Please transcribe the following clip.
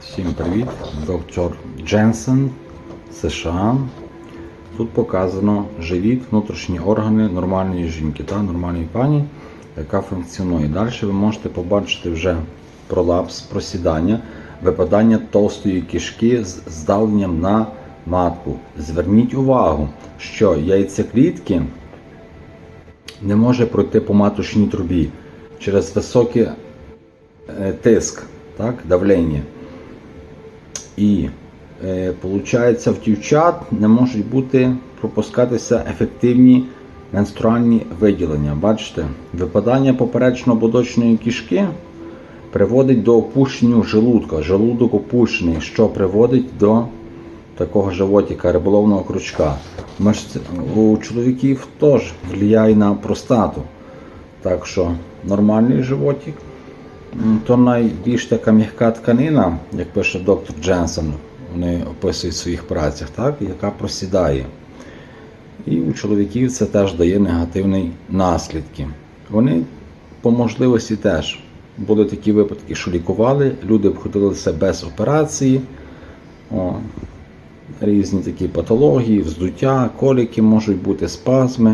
Всім привіт! Доктор Дженсен, США. Тут показано живіт, внутрішні органи нормальної жінки та нормальної пані, яка функціонує. Далі ви можете побачити вже пролапс, просідання, випадання товстої кишки з здавленням на матку. Зверніть увагу, що яйцеклітки не може пройти по маточній трубі через високий е, тиск, так, давлення. І е, получається, в дівчат не можуть бути пропускатися ефективні менструальні виділення. Бачите, випадання поперечно-бодочної кишки приводить до опущення желудка. Желудок опущений, що приводить до такого животика, риболовного крючка. У чоловіків теж впливає на простату. Так що нормальний животик то найбільш така м'яка тканина, як пише доктор Дженсен, вони описують в своїх працях, так, яка просідає. І у чоловіків це теж дає негативні наслідки. Вони по можливості теж були такі випадки, що лікували, люди обходилися без операції. О, різні такі патології, вздуття, коліки можуть бути, спазми.